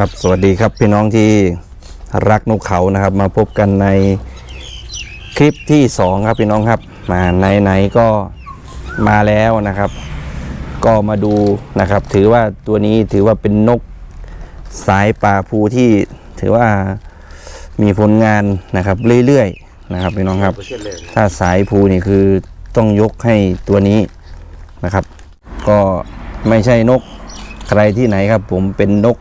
ครับสวัสดีครับพี่น้องที่รักนกเขานะครับ มาพบกันในคลิปที่สองครับพี่น้องครับ มาไหนๆก็มาแล้วนะครับ ก็มาดูนะครับ ถือว่าตัวนี้ถือว่าเป็นนกสายป่าภูที่ถือว่ามีผลงานนะครับเรื่อยๆนะครับพี่น้องครับ ถ้าสายภูนี่คือต้องยกให้ตัวนี้นะครับ ก็ไม่ใช่นกใครที่ไหนครับ ผมเป็นนก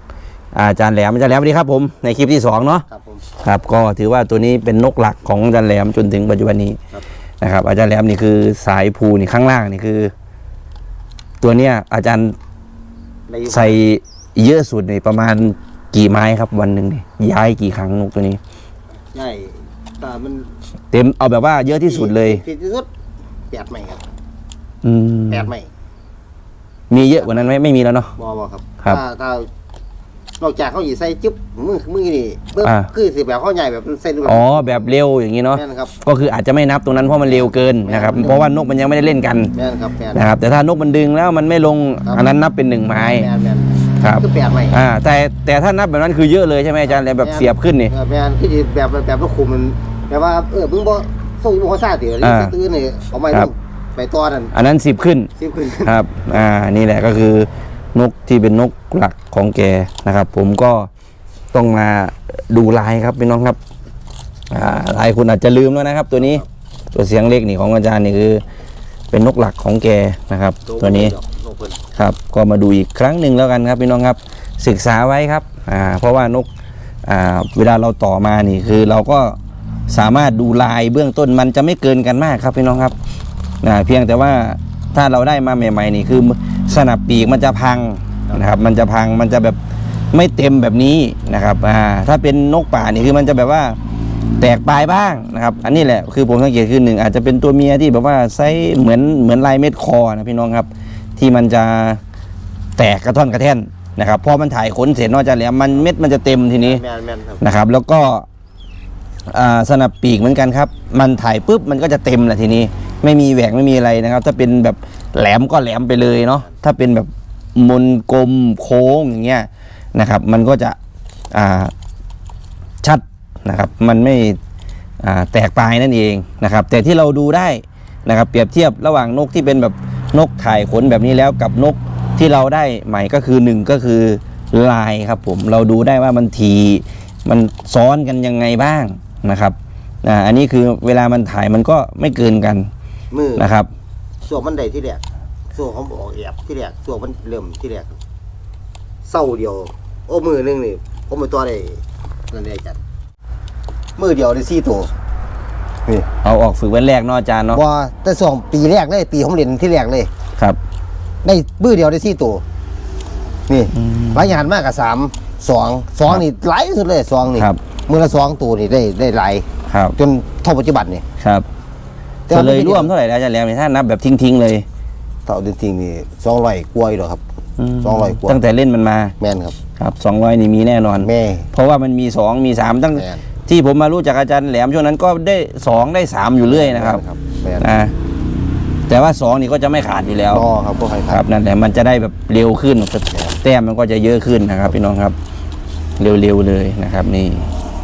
อาจารย์แหลมอาจารย์แหลมสวัสดีครับผมในคลิปที่สองเนาะครับผมครับก็ถือว่าตัวนี้เป็นนกหลักของอาจารย์แหลมจนถึงปัจจุบันนี้ครับนะครับอาจารย์แหลมนี่คือสายภูนี่ข้างล่างนี่คือ ตัวเนี้ยอาจารย์ในยุคใส่เยอะสุดนี่ประมาณกี่ไม้ครับวันหนึ่งนี่ย้ายกี่ครั้งนกตัวนี้ใช่แต่มันเต็มเอาแบบว่าเยอะที่สุดเลยที่สุดแปดใหม่ครับอืมแปดใหม่มีเยอะกว่านั้นไหมไม่มีแล้วเนาะบอบอครับครับถ้าถ้า นอกจากเขาหยีใส่จึ๊บมือมือนี่เบิ้มอ่า คือสิแบบเขาใหญ่แบบใส่แบบ อ๋อแบบเร็วอย่างนี้เนาะแม่นครับก็คืออาจจะไม่นับตรงนั้นเพราะมันเร็วเกินนะครับเพราะว่านกมันยังไม่ได้เล่นกันแม่นครับแม่น นะครับแต่ถ้านกมันดึงแล้วมันไม่ลงครับ อันนั้นนับเป็นหนึ่งไม้ แม่นแม่นครับ คือแปดใหม่อ่าแต่แต่ถ้านับแบบนั้นคือเยอะเลยใช่ไหมอาจารย์แบบเสียบขึ้นนี่ เออแม่นคือสิแบบแบบแบบลูกคุมมันแบบว่าเออมึงบ่ส่งมึงเขาซาติหรืออ่าตื้อนี่เอาไม้คลรับงไปตัวนั่นอันนั้นสิบขึ้น ซิบขึ้น ครับ อ่า นี่แหละก็คือนกที่เป็นนกหลัก ของแกนะครับ ผมก็ต้องมาดูลายครับพี่น้องครับลายคุณอาจจะลืมแล้วนะครับ ตัวนี้ตัวเสียงเล็กนี่ของอาจารย์นี่คือ เป็นนกหลักของแกนะครับ ตัวนี้ครับก็มาดูอีกครั้งหนึ่งแล้วกันครับพี่น้องครับศึกษาไว้ครับเพราะว่านกเวลาเราต่อมานี่คือเราก็สามารถดูลายเบื้องต้นมันจะไม่เกินกันมากครับพี่น้องครับเพียงแต่ว่าถ้าเราได้มาใหม่ๆนี่คือสนับปีกมันจะพัง นะครับ มันจะพังมันจะแบบไม่เต็มแบบนี้นะครับอ่าถ้าเป็นนกป่านี่คือมันจะแบบว่าแตกปลายบ้างนะครับ อันนี้แหละคือผมสังเกตคือหนึ่งอาจจะเป็นตัวเมียที่แบบว่าไซส์เหมือนเหมือนลายเม็ดคอนะพี่น้องครับ ที่มันจะแตกกระท่อนกระแท่นนะครับพอมันถ่ายขนเสร็จนอกจากแล้วมันเม็ดมันจะเต็มทีนี้แม่นแม่นครับนะครับ แล้วก็อ่าสนับปีกเหมือนกันครับ มันถ่ายปุ๊บมันก็จะเต็มแหละทีนี้ ไม่มีแหวกไม่มีอะไรนะครับ ถ้าเป็นแบบแหลมก็แหลมไปเลยเนาะถ้าเป็นแบบ มนกลมโค้งอย่างเงี้ยนะครับ มันก็จะอ่าชัดนะครับ มันไม่อ่าแตกปลายนั่นเองนะครับ แต่ที่เราดูได้นะครับ เปรียบเทียบระหว่างนกที่เป็นแบบนกถ่ายขนแบบนี้แล้วกับนกที่เราได้ใหม่ก็คือหนึ่งก็คือลายครับผมเราดูได้ว่ามันทีมันซ้อนกันยังไงบ้างนะครับอ่าอันนี้คือเวลามันถ่ายมันก็ไม่เกินกันมือนะครับส่วนมันได้ที่แรก ส่วนเขาบอกแอบที่แรกส่วนมันเริ่มที่แรกเศร้าเดียว โอ้มือหนึงนี่ผมไปตัวได้นั่นเองจัดมือเดียวได้สี่ตัวนี่เอาออกฝึกวันแรกเนาะอาจารย์เนาะว่าแต่สองปีแรกเลยปีผมเรียนที่แรกเลย ครับได้มือเดียวได้สี่ตัวนี่หลายอย่างมากกับสามสองสองนี่หลายที่สุดเลยสองนี่ครับ มือละสองตัวนี่ได้ได้หลายครับ จนเท่าปัจจุบันนี่ครับแต่ก็ว่าเลยไม่ได้ร่วมเท่าไหร่แล้วอาจารย์แหลมเนี่ยถ้านับแบบทิ้งๆเลย เท่าจริงๆนี่สองร้อยกว่าอยู่หรอกครับ มสองร้อยกว่า ตั้งแต่เล่นมันมาแม่นครับ ครับสองร้อยนี่มีแน่นอน แม่ เพราะว่ามันมีสองมีสามตั้งแม่น ที่ผมมารู้จักอาจารย์แหลมช่วงนั้นก็ได้สองได้สามอยู่เรื่อยนะครับแม่นนะแต่ว่าสองนี่ก็จะไม่ขาดอยู่แล้วรอครับพวกใครคครัรับบนั่นแหละมันจะได้แบบเร็วขึ้นแต้มมันก็จะเยอะขึ้นนะครับ พี่น้องครับ เร็วๆเลยนะครับ นี่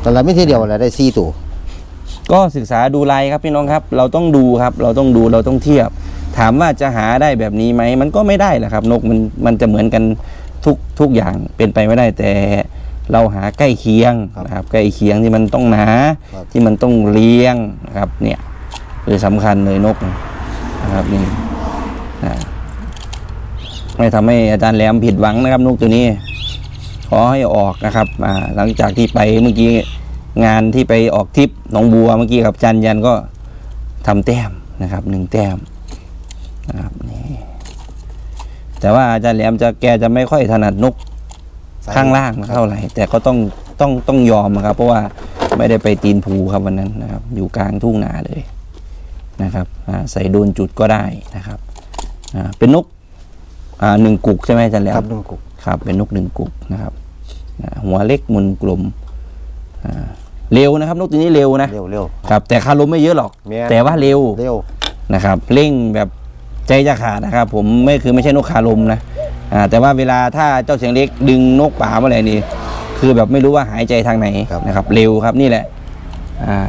แต่ละไม่ทีเดียวแหละได้สี่ตัว ก็ศึกษาดูลายครับพี่น้องครับ เราต้องดูครับ เราต้องดูเราต้องเทียบ ถามว่าจะหาได้แบบนี้ไหมมันก็ไม่ได้แหละครับ นกมันมันจะเหมือนกันทุกทุกอย่างเป็นไปไม่ได้แต่เราหาใกล้เคียงนะครับ ใกล้เคียงที่มันต้องหนาที่มันต้องเลี้ยงนะครับเนี่ยคือสำคัญเลยนกนะครับนี่นะไม่ทำให้อาจารย์แหลมผิดหวังนะครับนกตัวนี้ ขอให้ออกนะครับอ่าหลังจากที่ไปเมื่อกี้งานที่ไปออกทริปหนองบัวเมื่อกี้กับจันยันก็ทำแต้มนะครับหนึ่งแต้ม นะครับนี่แต่ว่าอาจารย์แหลมจะแกจะไม่ค่อยถนัดนกข้างล่างเท่าไหร่แต่ก็ต้องต้องต้องยอมนะครับ เพราะว่าไม่ได้ไปตีนภูครับวันนั้นนะครับ อยู่กลางทุ่งนาเลยนะครับอ่าใส่โดนจุดก็ได้นะครับอ่าเป็นนกอ่าหนึ่งกุกใช่ไหมอาจารย์แหลมครับหนึ่งกุกครับ เป็นนกหนึ่งกุกนะครับอ่าหัวเล็กมุนกลมอ่าเร็วนะครับ นกตัวนี้เร็วนะเร็วเร็วครับ แต่คารมไม่เยอะหรอกแม่นแต่ว่าเร็วเร็วนะครับ เร่งแบบ ใจจะขาดนะครับ ผมไม่คือไม่ใช่นกคารมนะอ่าแต่ว่าเวลาถ้าเจ้าเสียงเล็กดึงนกป่าเมื่อไหร่นี่คือแบบไม่รู้ว่าหายใจทางไหนครับ นะครับ เร็วครับนี่แหละ อ่า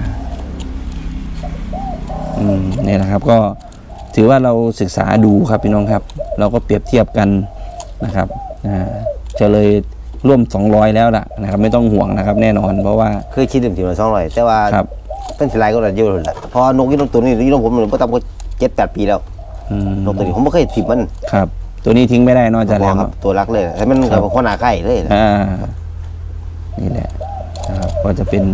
อืมนี่แหละครับก็ถือว่าเราศึกษาดูครับพี่น้องครับ เราก็เปรียบเทียบกันนะครับอ่าเฉลยร่วม 200 แล้วล่ะนะครับ ไม่ต้องห่วงนะครับ แน่นอน เพราะว่าเคยคิดถึงทีละสองร้อยแต่ว่าครับ เป็นสิไลก็ระเยอะเลยแหละเพอนกยี่นกตัวนี้ยี่นกผมมันก็ตามก็เจ็ดแปดปีแล้วอืม นกตัวนี้ผมไม่เคยถิบมันครับ ตัวนี้ทิ้งไม่ได้นอกจากบแล้อกวครับ ตัวรักเลยแต่มันครักับบคนหนาไข่เลยนะอ่านี่แหละนะครับก็จะเป็น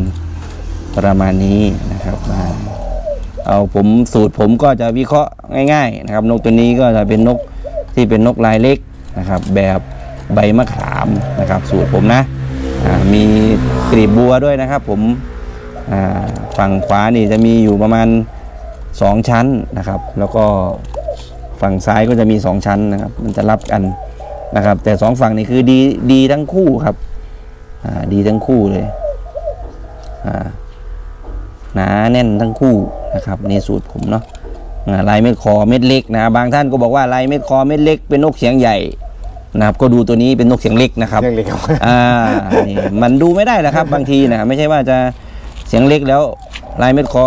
ประมาณนี้นะครับอ่าเอาผมสูตรผมก็จะวิเคราะห์ง่ายๆนะครับ นกตัวนี้ก็จะเป็นนกที่เป็นนกลายเล็กนะครับ แบบใบมะขามนะครับ สูตรผมนะอ่ามีกลีบบัวด้วยนะครับ ผมอ่าฝั่งขวานี่จะมีอยู่ประมาณ 2 ชั้นนะครับ แล้วก็ ฝั่งซ้ายก็จะมี 2 ชั้นนะครับ มันจะรับกันนะครับ แต่สองฝั่งนี่คือดีดีทั้งคู่ครับอ่าดีทั้งคู่เลยอ่าหนาแน่นทั้งคู่นะครับนี่สูตรผมเนาะอ่าลายเม็ดคอเม็ดเล็กนะบางท่านก็บอกว่าลายเม็ดคอเม็ดเล็กเป็นนกเสียงใหญ่นะครับก็ดูตัวนี้เป็นนกเสียงเล็กนะครับเรื่องเล็กครับอ่านี่มันดูไม่ได้แหละครับ บางทีนะไม่ใช่ว่าจะเสียงเล็กแล้วลายเม็ดคอ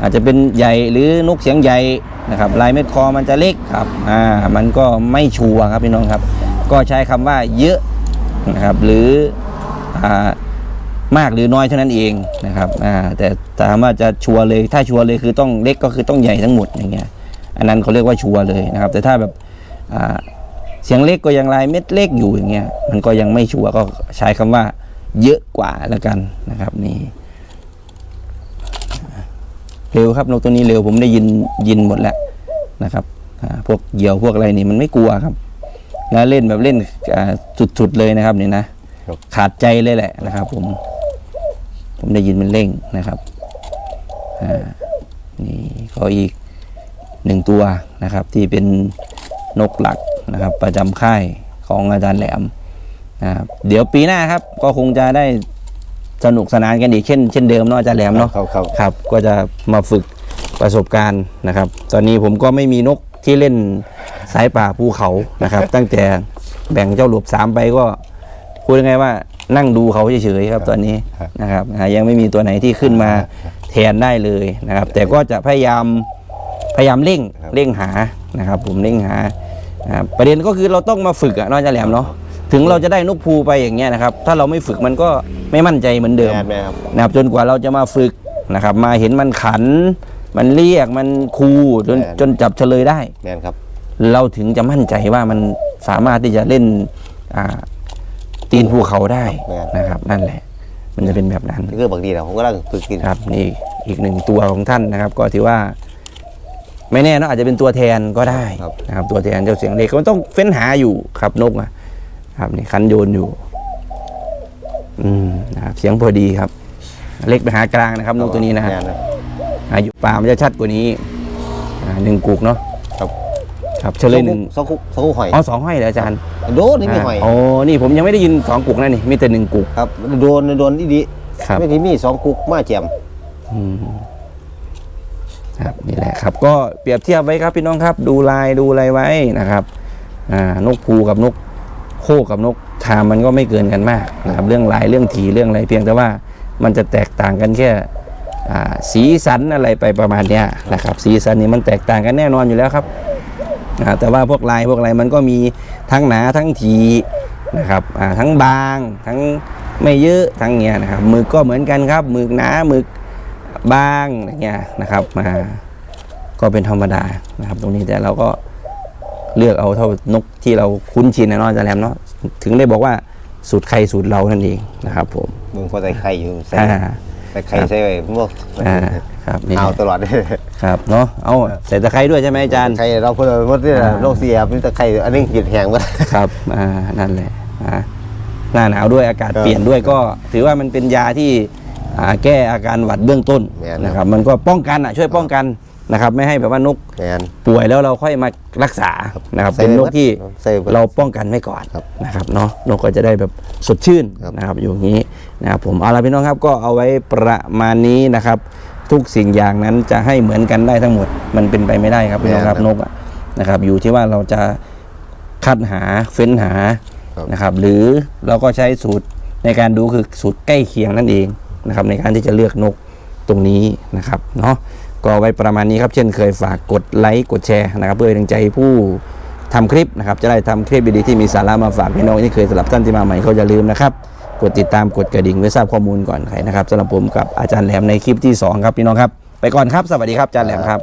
อาจจะเป็นใหญ่หรือนกเสียงใหญ่นะครับลายเม็ดคอมันจะเล็กครับอ่ามันก็ไม่ชัวร์ครับพี่น้องครับ ก็ใช้คำว่าเยอะนะครับหรืออ่ามากหรือน้อยเท่านั้นเองนะครับอ่าแต่ถามว่าจะชัวร์เลยถ้าชัวร์เลยคือต้องเล็กก็คือต้องใหญ่ทั้งหมดอย่างเงี้ยอันนั้นเขาเรียกว่าชัวร์เลยนะครับ แต่ถ้าแบบอ่าเสียงเล็กก็ยังลายเม็ดเล็กอยู่อย่างเงี้ยมันก็ยังไม่ชัวร์ก็ใช้คำว่าเยอะกว่าแล้วกันนะครับนี่ เร็วครับนกตัวนี้เร็วผมได้ยินยินหมดแล้วนะครับอ่าพวกเหยี่ยวพวกอะไรนี่มันไม่กลัวครับ แล้วเล่นแบบเล่นอ่าสุดๆเลยนะครับนี่นะครับขาดใจเลยแหละนะครับ ผม ผมได้ยินมันเร่งนะครับอ่านี่ก็อีกหนึ่งตัวนะครับ ที่เป็นนกหลักนะครับ ประจำค่ายของอาจารย์แหลมนะครับเดี๋ยวปีหน้าครับ ก็คงจะได้ สนุกสนานกันอีกเช่นเช่นเดิมเนาะอาจารย์แหลมเนาะครับครับครับ ก็จะมาฝึกประสบการณ์นะครับ ตอนนี้ผมก็ไม่มีนกที่เล่นสายป่าภูเขานะครับ ตั้งแต่แบ่งเจ้าหลบสามไปก็พูดยังไงว่านั่งดูเขาเฉยๆครับตอนนี้นะครับอ่ายังไม่มีตัวไหนที่ขึ้นมาแทนได้เลยนะครับ แต่ก็จะพยายามพยายามเร่งเร่งหานะครับ ผมเร่งหานะครับประเด็นก็คือเราต้องมาฝึกอะเนอกจากแหลมเนาะ ถึงเราจะได้นกภูไปอย่างเงี้ยนะครับ ถ้าเราไม่ฝึกมันก็ไม่มั่นใจเหมือนเดิมแม่นแม่ครับ นะครับจนกว่าเราจะมาฝึกนะครับ มาเห็นมันขัน มันเรียกมันคูจนแม่น จนจับเฉลยได้ แม่นครับ เราถึงจะมั่นใจว่ามันสามารถที่จะเล่นอ่าตีนภูเขาได้แม่น นะครับ นั่นแหละ มันจะเป็นแบบนั้น นี่คือบางทีนะผมก็ร่างฝึกกิน ครับนี่อีกหนึ่งตัวของท่านนะครับ ก็ถือว่า ไม่แน่เนอะอาจจะเป็นตัวแทนก็ได้ครับ นะครับ ตัวแทนเจ้าเสียงเล็กมันต้องเฟ้นหาอยู่ครับนกอะ ครับนี่คันโยนอยู่ อืมนะครับเสียงพอดีครับ เล็กไปหากลางนะครับนกตัวนี้นะฮะแม่ครับอายุป่ามันจะชัดกว่านี้อ่าหนึ่งกุกเนาะครับ ครับเฉลยหนึ่งสองคุกสองคุกหอยอ๋อสองห้อยเหรออาจารย์โดนนี่มีหอยาอ๋อนี่ผมยังไม่ได้ยินสองกุกนะนี่มีแต่หนึ่งกุก ครับโดนโดนดีดีครับไม่ที่มีสองคุกมาเจียมอืมครับนี่แหละครับ ก็เปรียบเทียบไว้ครับพี่น้องครับ ดูลายดูอะไรไว้นะครับ อ่านกภูกับนกโคกับนกทามมันก็ไม่เกินกันมากนะครับเรื่องลายเรื่องถีเรื่องอะไรเพียงแต่ว่ามันจะแตกต่างกันแค่สีสันอะไรไปประมาณนี้นะครับ สีสันนี่มันแตกต่างกันแน่นอนอยู่แล้วครับแต่ว่าพวกลายพวกอะไรมันก็มีทั้งหนาทั้งถีนะครับทั้งบางทั้งไม่เยอะทั้งเนี้ยนะครับหมึกก็เหมือนกันครับหมึกหนาหมึกบางอย่างเงี้ยนะครับมาก็เป็นธรรมดานะครับ ตรงนี้แต่เราก็ เลือกเอาเท่านกที่เราคุ้นชินนะเนาะอาจารย์แรมเนาะถึงได้บอกว่าสูตรใครสูตรเรานั่นเองนะครับ ผมมึงพอใส่ไข่อยู่ใส่อ่า ใส่ไข่ใส่ไว้พวกอ่าครับนี่ เอาตลอดเลยครับเนาะเอาใส่ตะไคร้ด้วยใช่ไหมอาจารย์ ไข่เราเพิ่นหมดนี่อ่าโรคเสียบนี่แต่ไข่อันนี้หิดแห้งก็ครับอ่านั่นแหละอ่าหน้าหนาวด้วยอากาศครับเปลี่ยนด้วยก็ถือว่ามันเป็นยาที่อ่าแก้อาการหวัดเบื้องต้นแม่นนะครับ มันก็ป้องกันอะช่วยป้องกัน นะครับไม่ให้แบบว่านกแมน ป่วยแล้วเราค่อยมารักษานะครับใส่เป็นนกไว้ที่ใส่ไว้เราป้องกันไว้ก่อนครับนะครับเนาะนกก็จะได้แบบสดชื่นครับ นะครับอยู่อย่างนี้นะครับผมเอาละพี่น้องครับก็เอาไว้ประมาณนี้นะครับ ทุกสิ่งอย่างนั้นจะให้เหมือนกันได้ทั้งหมดมันเป็นไปไม่ได้ครับพี่น้องครับนกอะนะครับอยู่ที่ว่าเราจะคัดหาเฟ้นหาครับ นะครับหรือเราก็ใช้สูตรในการดูคือสูตรใกล้เคียงนั่นเองนะครับในการที่จะเลือกนกตรงนี้นะครับเนาะ ก็ไว้ประมาณนี้ครับ เช่นเคยฝากกดไลค์กดแชร์นะครับ เพื่อเป็นกำลังใจผู้ทำคลิปนะครับ จะได้ทำคลิปดีๆที่มีสาระมาฝากพี่น้องที่เคยสำหรับท่านที่มาใหม่ก็อย่าลืมนะครับ กดติดตามกดกระดิ่งเพื่อทราบข้อมูลก่อนใครนะครับสำหรับผมกับอาจารย์แหลมในคลิปที่สองครับพี่น้องครับ ไปก่อนครับ สวัสดีครับอาจารย์แหลมครับ